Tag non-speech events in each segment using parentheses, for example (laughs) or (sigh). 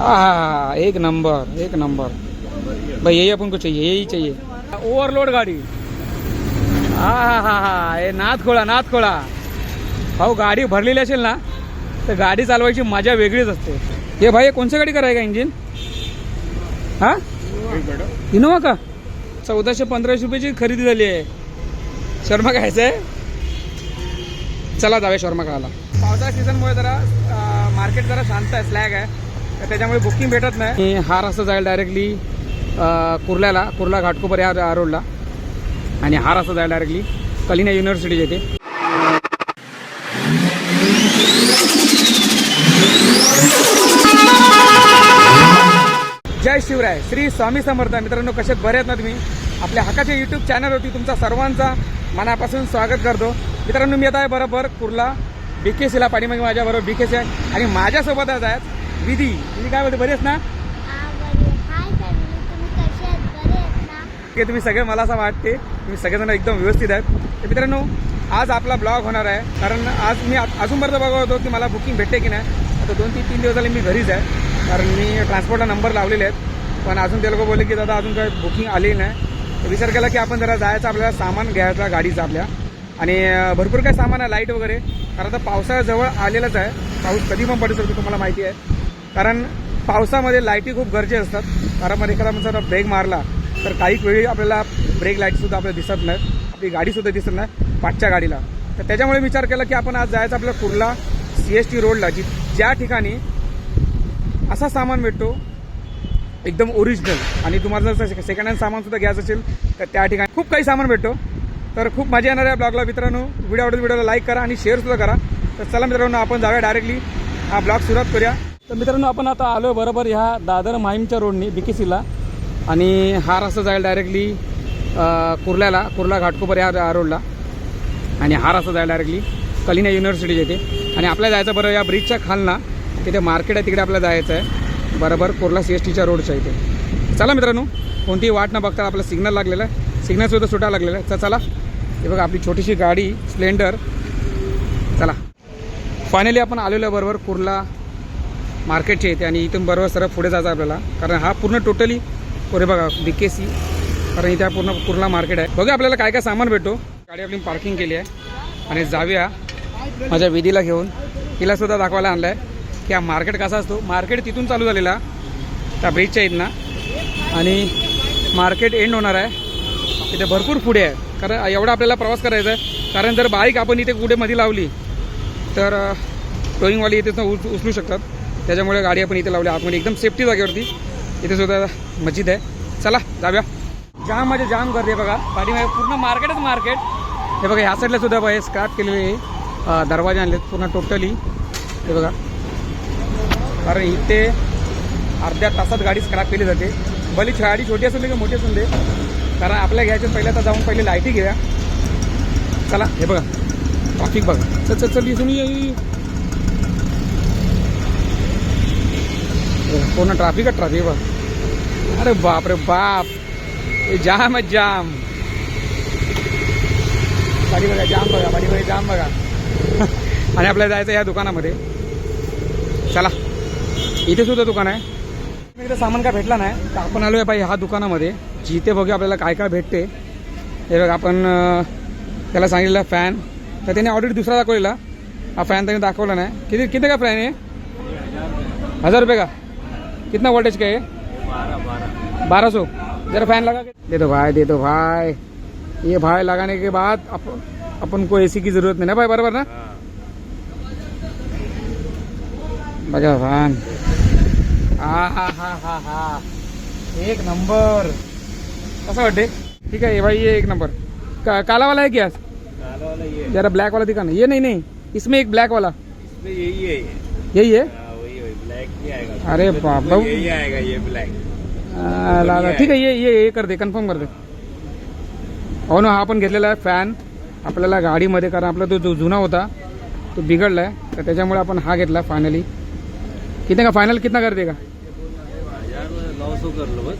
हाँ एक नंबर एक नंबर. भाई यही अपन को चाहिए यही चाहिए. ओवरलोड गाडी. हा हा हा हा हे नाथ खोळा नाथ खोळा भाऊ गाडी भरलेली असेल ना तर गाडी चालवायची मजा वेगळीच असते. हे भाई हे कोणत्या गाडी का इंजिन हा? इनोवा का? चौदाशे पंधराशे रुपयाची खरेदी झाली आहे. शर्मा खायचं आहे चला जाऊया शर्मा खायला. पावसाळ्या सीझनमुळे जरा मार्केट जरा शांत आहे स्लॅग आहे. तर त्याच्यामुळे बुकिंग भेटत नाही. हा रस्ता जाईल डायरेक्टली कुर्ल्याला कुर्ला घाटकोपर या रोडला आणि हा रस्ता जाईल डायरेक्टली कलिना युनिव्हर्सिटी येते जय शिवराय. श्री स्वामी समर्थ. मित्रांनो कशात बरे आहेत ना तुम्ही? आपल्या हक्काच्या युट्यूब चॅनलवरती तुमचा सर्वांचा मनापासून स्वागत करतो. मित्रांनो मी आता आहे बरोबर कुर्ला बी के सीला पाठीमागे माझ्याबरोबर बी के सी आहे. आणि माझ्यासोबतच आहेत विधी तुम्ही काय बोलते बरेच ना? तुम्ही की सगळे मला असं वाटते तुम्ही सगळेजण एकदम व्यवस्थित आहेत. तर मित्रांनो आज आपला ब्लॉग होणार आहे कारण आज मी आ- अजूनपर्यंत बघत होतो की मला बुकिंग भेटते की नाही. आता दोन तीन तीन दिवस झाले मी घरीच आहे कारण मी ट्रान्सपोर्टला नंबर लावलेले आहेत. पण अजून ते लोक बोलले की दादा अजून काही बुकिंग आली नाही. तर विचार केला की आपण जरा जायचं आपल्याला सामान घ्यायचं गाडीचं आपल्या. आणि भरपूर काही सामान आहे लाइट वगैरे. कारण आता पावसाळ्याजवळ आलेलंच आहे. पाऊस कधी पण पडू शकतो तुम्हाला माहिती आहे. कारण पावसामध्ये लाईटी खूप गरजे असतात. कारण मग एखादा जर ब्रेक मारला तर काही वेळी आपल्याला ब्रेक लाईटसुद्धा आपल्याला दिसत नाहीत. आपली गाडीसुद्धा दिसत नाही पाठच्या गाडीला. तर त्याच्यामुळे विचार केला की आपण आज जायचं आपल्या कुर्ला सी एस टी रोडला जी ज्या ठिकाणी असा सामान भेटतो एकदम ओरिजिनल आणि तुम्हाला जर सेकंड हँड सामानसुद्धा घ्यायचं असेल तर त्या ठिकाणी खूप काही सामान भेटतो. तर खूप मजा येणार आहे ब्लॉगला. मित्रांनो व्हिडिओ आवडेल व्हिडिओला लाईक करा आणि शेअरसुद्धा करा. तर चला मित्रांनो आपण जाऊया डायरेक्टली हा ब्लॉग सुरुवात करूया. तर मित्रांनो आपण आता आलो आहे बरोबर ह्या दादर माहीमच्या रोडनी बी के सीला आणि हा रस्ता जाईल डायरेक्टली कुर्ल्याला कुर्ला घाटकोपर या या रोडला. आणि हा रस्ता जाईल डायरेक्टली कलिना युनिव्हर्सिटी येते आणि आपल्याला जायचं बरं या ब्रिजच्या खालना. तिथे मार्केट आहे तिकडे आपल्याला जायचं आहे. बरोबर कुर्ला सी एस टीच्या रोडच्या इथे. चला मित्रांनो कोणतीही वाट न बघता आपला सिग्नल लागलेला आहे. सिग्नलसुद्धा सुटायला लागलेला आहे. तर चला. हे बघा आपली छोटीशी गाडी स्प्लेंडर चला. फायनली आपण आलेलो आहे बरोबर कुर्ला मार्केटचे येते आणि इथून बरोबर सरळ पुढे जायचं आपल्याला. कारण हा पूर्ण टोटली पुढे बघा बी के सी कारण इथे हा पूर्ण कुर्ला मार्केट आहे. बघा आपल्याला काय काय सामान भेटतो गाडी आपली पार्किंग केली आहे. आणि जाऊया माझ्या विधीला घेऊन. तिला सुद्धा दाखवायला आणलं आहे की हा मार्केट कसा असतो. मार्केट तिथून चालू झालेला. त्या ब्रिजच्या इथनं. आणि मार्केट एंड होणार आहे. तिथे भरपूर पुढे आहे. कारण एवढा आपल्याला प्रवास करायचा आहे. कारण जर बाईक आपण इथे कुठे मध्ये लावली तर टोईंगवाली इथे उच उचलू शकतात. त्याच्यामुळे गाडी आपण इथे लावली. आतमध्ये एकदम सेफ्टी जागेवरती. इथे सुद्धा मस्जिद आहे. चला जाऊया. जाम म्हणजे जाम गर्दी आहे बघा. पाठीमागे पूर्ण मार्केटच मार्केट हे बघा ह्या साईडला सुद्धा बघा स्क्रॅप केलेले दरवाजे आणलेत पूर्ण टोटली हे बघा. कारण इथे अर्ध्या तासात गाडी स्क्रॅप केली जाते. भली गाडी छोटी असेल की मोठी असेल दे कारण आपल्या घ्यायच्या पहिल्या तर जाऊन पहिले लाईटी घेऊया. चला हे बघा. ट्रॅफिक बघा. चल चल चल इथून ये ये. हे पूर्ण ट्राफिक आहे ट्रॅफिक बघ अरे बाप रे बाप। हे जाम आहे जाम। पाठी बघा जाम बघा पाठी बघा जाम बघा (laughs) आणि आपल्याला जायचं या दुकानामध्ये. चला. इथे सुद्धा दुकान आहे. इथे सामान काय भेटला नाही? तर आपण आलो आहे पाहिजे ह्या दुकानामध्ये. जिथे बघूया आपल्याला काय काय भेटते. हे बघा आपण त्याला सांगितलेला फॅन तर त्याने ऑलरेडी दुसरा दाखवलेला. हा फॅन त्याने दाखवला नाही. किती किती का फॅन आहे? हजार रुपये का? कितना वोल्टेज का है बारह सौ। जरा फ़ैन लगा के दे दो भाई दे दो भाई। ये भाई लगाने के बाद अपन अपन को एसी की ज़रूरत नहीं ना भाई बराबर ना? बघा फॅन हा हा हा हा हा। एक नंबर। कसं वाटते ठीक है ये भाई ये एक नंबर। का, काला वाला है क्या? काला वाला ये जरा ब्लैक वाला दिखाना ये नहीं नहीं। इसमें एक ब्लैक वाला। इसमें यही है यही है। आएगा। अरे रे। यही आएगा ये ब्लैक आ, ला- ला- ठीक आहे ये ये ये कर दे कन्फर्म कर दे। हो ना हा पण घेतलेला आहे फॅन आपल्याला गाडीमध्ये कारण आपला तो जो जुना होता तो बिघडला आहे तर त्याच्यामुळे आपण हा घेतला फायनली कितने का? फाइनल कितना कर देगा कर लो बस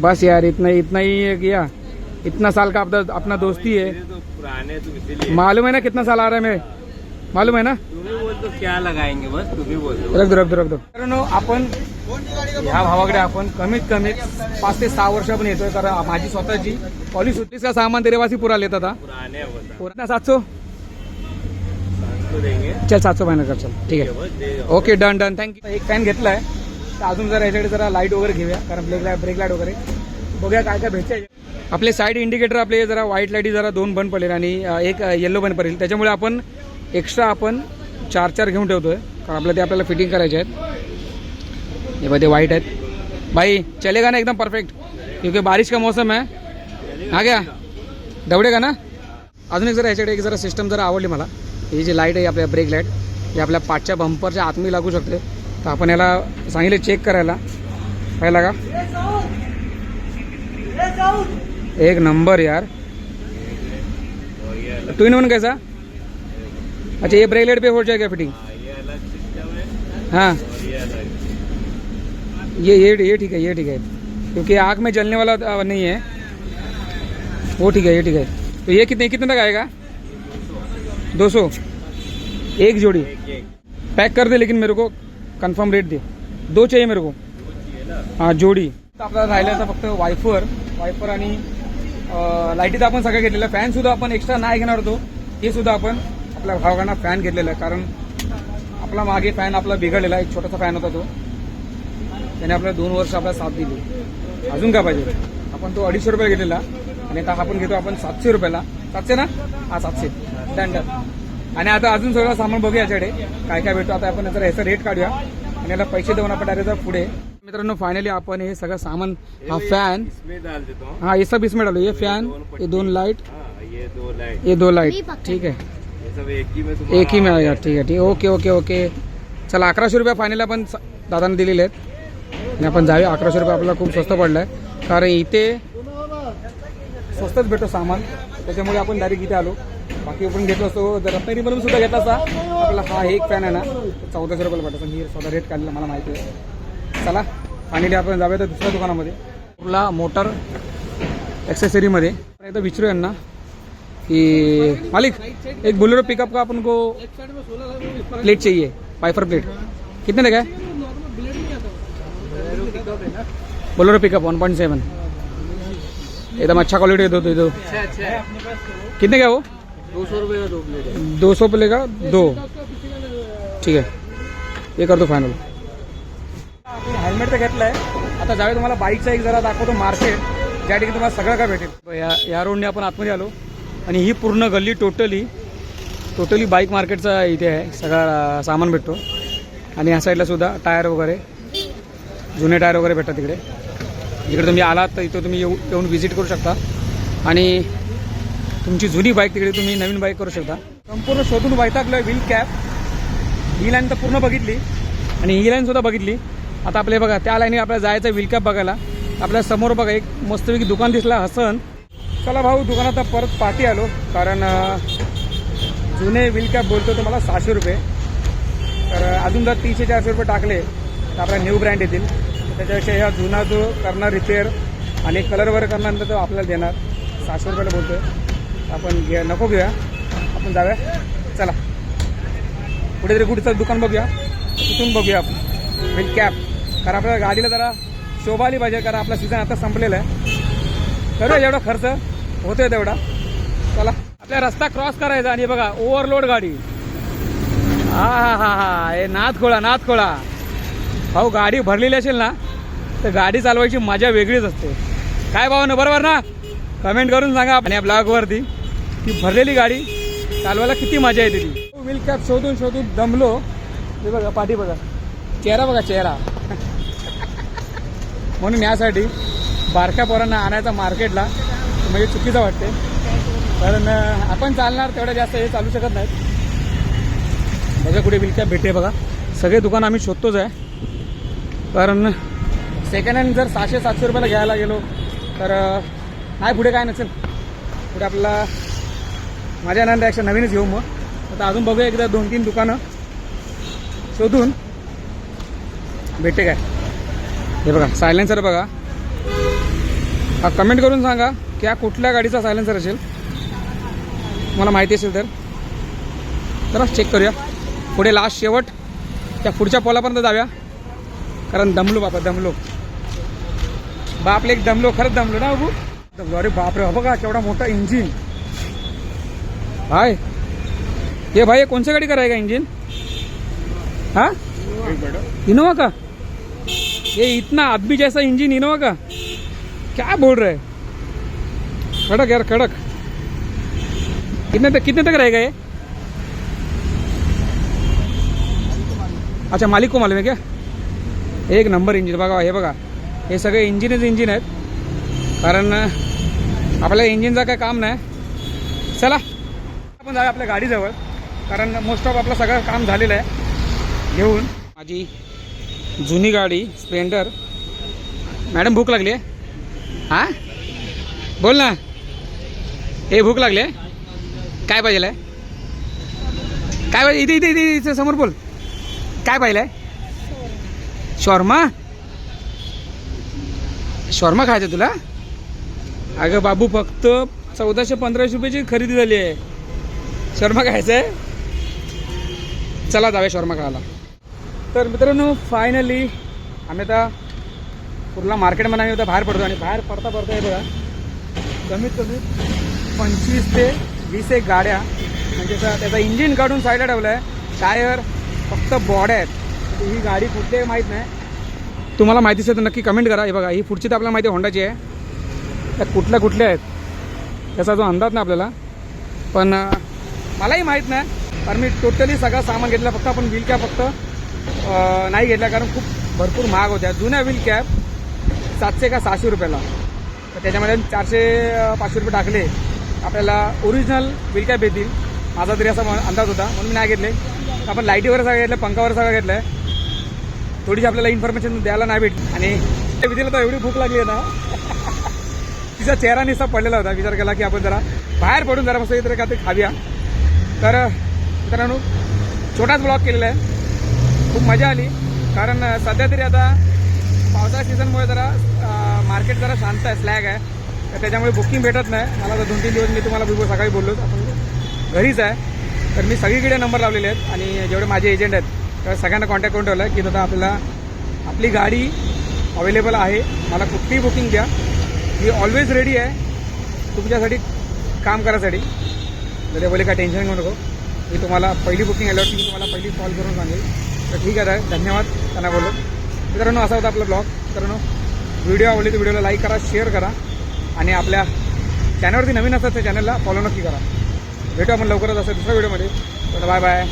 बस यार इतना इतना ही है किया इतना साल का अपना अपना दोस्ती है. तो पुराने मालूम है ना कितना साल आ रहा है मेरे? मालूम है ना? तुम्हें बोल तो क्या लगाएंगे? बस तुम ही बोल दो रख दो रख दो रख दो. मित्रांनो आपण ह्या भावाकडे आपण कमीत कमी पाच ते सहा वर्ष पण येतोय कारण माझी स्वतःची पॉलिस होतीस का सामान तेरेवासी पुरा लेतात हा? पुराने चल सातशो फायनल कर चल. ठीक आहे. Okay done done. Thank you एक फॅन घेतलाय. तर अजून जरा याच्याकडे जरा लाइट वगैरे घेऊया कारण ब्रेक लाइट ब्रेक लाइट वगैरे. बघूया काय काय भेटते आपले साईड इंडिकेटर आपले जरा व्हाईट लाईटी जरा दोन बंद पडेल आणि एक येल्लो बंद पडेल. त्याच्यामुळे आपण एक्स्ट्रा आपण चार चार घेऊन ठेवतो आहे कारण आपल्या ते आपल्याला फिटिंग करायचे आहेत. हे बघ ते वाईट आहेत. भाई चलेगा ना एकदम परफेक्ट क्योंकि बारिश का मौसम आहे हा क्या? दवडेगा ना? अजून एक जरा ह्याच्याकडे एक जरा सिस्टम जरा आवडली मला. ही जी लाइट आहे आपल्या ब्रेक लाइट ही आपल्या पाचच्या बंपरच्या आतमी लागू शकते. तर आपण याला सांगितले चेक करायला. पाहिला का? एक नंबर यार. तू टू इन वन कैसा? अच्छा ये ब्रेक लाइट पे हो जाएगा फिटिंग हाँ, ये है। हाँ। ये ये ठीक है ये ठीक है। क्योंकि आँख में जलने वाला नहीं है। वो ठीक है ये ठीक है। तो ये कितने कितने तक आएगा? दो सौ। एक जोड़ी। पैक कर दे लेकिन मेरे को कन्फर्म रेट दे। दो चाहिए मेरे को। हा जोडी। आपल्याला राहिलं आता फक्त वायफर वायफर आणि अं, लाईटी तर आपण सगळं घेतलेलं. फॅन सुद्धा आपण एक्स्ट्रा नाही घेणार होतो. हे सुद्धा आपण आपल्या भावाकडनं फॅन घेतलेला आहे. कारण आपला मागे फॅन आपला बिघडलेला एक छोटासा फॅन होता तो. त्याने आपल्याला दोन वर्ष आपल्याला साथ दिली. अजून काय पाहिजे? आपण तो अडीचशे रुपये घेतलेला. आणि आता आपण घेतो आपण सातशे रुपयाला. सातशे ना? हा सातशे. स्टँडर्ड आणि आता अजून सगळं सामान बघूया याच्याकडे. काय काय भेटतो? आता आपण जरा ह्याचा रेट काढूया. आणि याला पैसे देऊन आपण डायरेक्ट पुढे. मित्रांनो फायनली आपण हे सगळं सामान हा फॅन इसमें डाल देता. हूँ हा हे सब इसमें डालो ये फॅन ये दोन लाइट हाँ ये दो लाइट. ठीक आहे. एक ही में तुम्हारा एक में आएगा ठीक आहे ठीक आहे. Okay okay okay. चला अकराशे रुपये फायनल आपण दादाने दिलेले आहेत. आणि आपण जाऊया. अकराशे रुपये आपल्याला खूप स्वस्त पडलं आहे कारण इथे स्वस्तच भेटतो सामान. त्याच्यामुळे आपण डायरेक्ट इथे आलो. बाकी आपण घेतलो असतो. जर रत्नागिरीमधून सुद्धा घेतला असता आपला हा एक फॅन आहे ना चौदाशे रुपयाला भेटतो मी स्वतः रेट काढलेला मला माहिती आहे. चला फायनली आपण जाऊया तर दुसऱ्या दुकानामध्ये. कुर्ला मोटर एक्सेसरीमध्ये आपण एकदा विचारू यांना. कि मालिक एक बुलेरो पिकअप का अपन को प्लेट चाहिए पाइपर प्लेट कितने का है Bolero pickup one point seven एकदम अच्छा क्वालिटी दो दो दो कितने का वो दो सौ रुपये का दो प्लेट दो सौ पे लेगा दो ठीक हे करतो फायनल हेल्मेट तर घेतलंय आता जावे तुम्हाला बाईकचा एक जरा दाखवतो मार्केट ज्या ठिकाणी तुम्हाला सगळं काय भेटेल या या रोडने आपण आतमध्ये आलो आणि ही पूर्ण गल्ली टोटली टोटली बाईक मार्केटचा इथे आहे सगळा सामान भेटतो. आणि या साईडला सुद्धा टायर वगैरे जुने टायर वगैरे भेटतात तिकडे. जिकडे तुम्ही आलात तर इथं तुम्ही येऊ येऊन व्हिजिट करू शकता. आणि तुमची जुनी बाईक तिकडे तुम्ही नवीन बाईक करू शकता. संपूर्ण शोधून वैतागलोय व्हील कॅप ही लाईन तर पूर्ण बघितली. आणि ही लाईनसुद्धा बघितली. आता आपले बघा त्या लाईनी आपल्याला जायचं व्हील कॅप बघायला. आपल्यासमोर बघा एक मस्तपैकी दुकान दिसला हसन. चला भाऊ दुकानात परत पाठी आलो. कारण जुने विलकॅप कॅप बोलतो तर मला सहाशे रुपये. तर अजून जर तीनशे चारशे रुपये टाकले तर आपल्या न्यू ब्रँड येतील. त्याच्यापेक्षा ह्या जुना जो करणार रिपेअर आणि कलर वगैरे करणार तो आपल्याला देणार. सहाशे रुपयाला बोलतोय. आपण घे नको घेऊया. आपण जाऊया. चला. कुठेतरी कुठचं दुकान बघूया. तिथून बघूया आपण. विथ कॅप कारण आपल्या गाडीला जरा शोभा आली पाहिजे. कारण आपला सीझन आता संपलेला आहे. करूया एवढा खर्च. होतोय तेवढा. चला आपल्या रस्ता क्रॉस करायचा आणि बघा ओव्हरलोड गाडी. हा हा हा हा. हे नाथ खोळा नाथ खोळा भाऊ गाडी भरलेली असेल ना तर गाडी चालवायची मजा वेगळीच असते. काय भाऊ ना बरोबर ना? कमेंट करून सांगा आणि या ब्लॉगवरती ती भरलेली गाडी चालवायला किती मजा येते ती. व्हील कॅप शोधून शोधून दमलो. हे बघा पाठी बघा. चेहरा बघा चेहरा. (laughs) म्हणून यासाठी बारक्या पोरांना आणायचा मार्केटला म्हणजे चुकीचं वाटते कारण आपण चालणार तेवढं जास्त हे चालू शकत नाहीत. त्याच्या कुठे विलक्या भेटे बघा. सगळे दुकान आम्ही शोधतोच आहे. कारण सेकंड हँड जर सहाशे सातशे रुपयाला घ्यायला गेलो तर नाही पुढे काय नसेल. पुढे आपल्याला माझ्या आनंदापेक्षा नवीनच घेऊ मग. आता अजून बघूया एकदा दोन तीन दुकानं शोधून. भेटते काय. हे बघा सायलेन्सर बघा. हा कमेंट करून सांगा. की हा कुठल्या गाडीचा सायलेन्सर असेल? मला माहिती असेल तर. जरा चेक करूया. पुढे लास्ट शेवट. त्या पुढच्या पोलापर्यंत जाऊया. कारण दमलो बापा दमलो. बापले एक दमलो खरंच दमलो ना बाबू? दमलो. अरे बापरे बघा केवढा मोठा इंजिन हाय. ये भाई कोणत्या गाडी कराय का इंजिन हा? इनोवा का? ये इतना आदमी जैसा इंजिन इनोवा का? क्या बोल रहे कड़क यार कड़क कितने तक कितने तक रहेगा ये? अच्छा मालिक को मालूम आहे क्या? एक नंबर इंजिन बघा हे बघा। हे सगळे इंजिनच इंजिन आहेत. कारण आपल्या इंजिनचं काय काम नाही. चला आपण जाऊया आपल्या गाडीजवळ. कारण मोस्ट ऑफ आपलं सगळं काम झालेलं आहे. घेऊन. माझी जुनी गाडी स्प्लेंडर. मॅडम भूक लागली आहे? हां? बोल ना. हे भूक लागली आहे? काय पाहिजे आहे? काय पाहिजे? इथे इथे इथे इथे समोर बोल. काय पाहिलं आहे? शॉर्मा? शॉर्मा खायचं तुला? अगं बाबू फक्त चौदाशे पंधराशे रुपयाची खरेदी झाली आहे. शॉर्मा खायचं आहे? चला जाऊया शॉर्मा खायला. तर मित्रांनो फायनली आम्ही आता कुर्ला मार्केटमध्ये आम्ही आता बाहेर पडतो आणि बाहेर पडता पडता हे बघा. कमीत कमी पंचवीस ते वीस एक गाड्या. म्हणजे त्याचा इंजिन काढून साईडला ठेवलं आहे टायर फक्त बॉड्या आहेत. ही गाडी कुठली माहीत नाही. तुम्हाला माहिती असेल तर नक्की कमेंट करा. हे बघा ही पुढची तर आपल्याला माहिती होंडाची आहे. त्या कुठल्या कुठल्या आहेत? त्याचा जो अंदाज नाही आपल्याला. पण मलाही माहीत नाही. कारण मी टोटली सगळं सामान घेतलं फक्त आपण व्हील कॅप फक्त नाही घेतला. कारण खूप भरपूर महाग होत्या. जुन्या व्हील कॅप सातशे का सहाशे रुपयाला. तर त्याच्यामध्ये चारशे पाचशे रुपये टाकले. आपल्याला ओरिजिनल व्हील कॅप येतील माझा तरी असा अंदाज होता. म्हणून मी नाही घेतले. आपण लाईटीवर सगळं घेतलं पंखावर सगळं घेतलं. आहे थोडीशी आपल्याला इन्फॉर्मेशन द्यायला नाही भेटली. आणि विधीला तर एवढी भूक लागली आहे ना (laughs) तिचा चेहरा निसा पडलेला होता. विचार केला की आपण जरा बाहेर पडून जरा मस्त का काहीतरी खाऊया. तर मित्रांनो छोटाच ब्लॉग केलेला आहे. खूप मजा आली. कारण सध्या तरी आता पावसाळ्या सीझनमुळे जरा मार्केट जरा शांत आहे स्लॅग आहे. तर त्याच्यामुळे बुकिंग भेटत नाही. मला तर दोन तीन दिवस मी तुम्हाला बिलकुल सकाळी बोललोच आपण घरीच आहे. तर मी सगळीकडे नंबर लावलेले आहेत आणि जेवढे माझे एजंट आहेत तर सगळ्यांना कॉन्टॅक्ट करून ठेवलं आहे की दादा आपल्याला आपली गाडी अवेलेबल आहे. मला कुठलीही बुकिंग द्या. मी ऑलवेज रेडी आहे तुमच्यासाठी काम करायसाठी. तर बोले काय टेन्शन घेऊ नको. मी तुम्हाला पहिली बुकिंग आल्यावरती मी तुम्हाला पहिली कॉल करून सांगेल. तर ठीक आहे दादा, धन्यवाद. त्यांना बोललो. मित्रांनो असा होता आपला ब्लॉग मित्रांनो व्हिडिओ आवडली तर व्हिडिओला लाईक करा शेअर करा. आणि आपल्या चॅनलवरती नवीन असतात त्या चॅनलला फॉलो नक्की करा. भेटू आपण लवकरच असं दुसऱ्या व्हिडिओमध्ये तर बाय बाय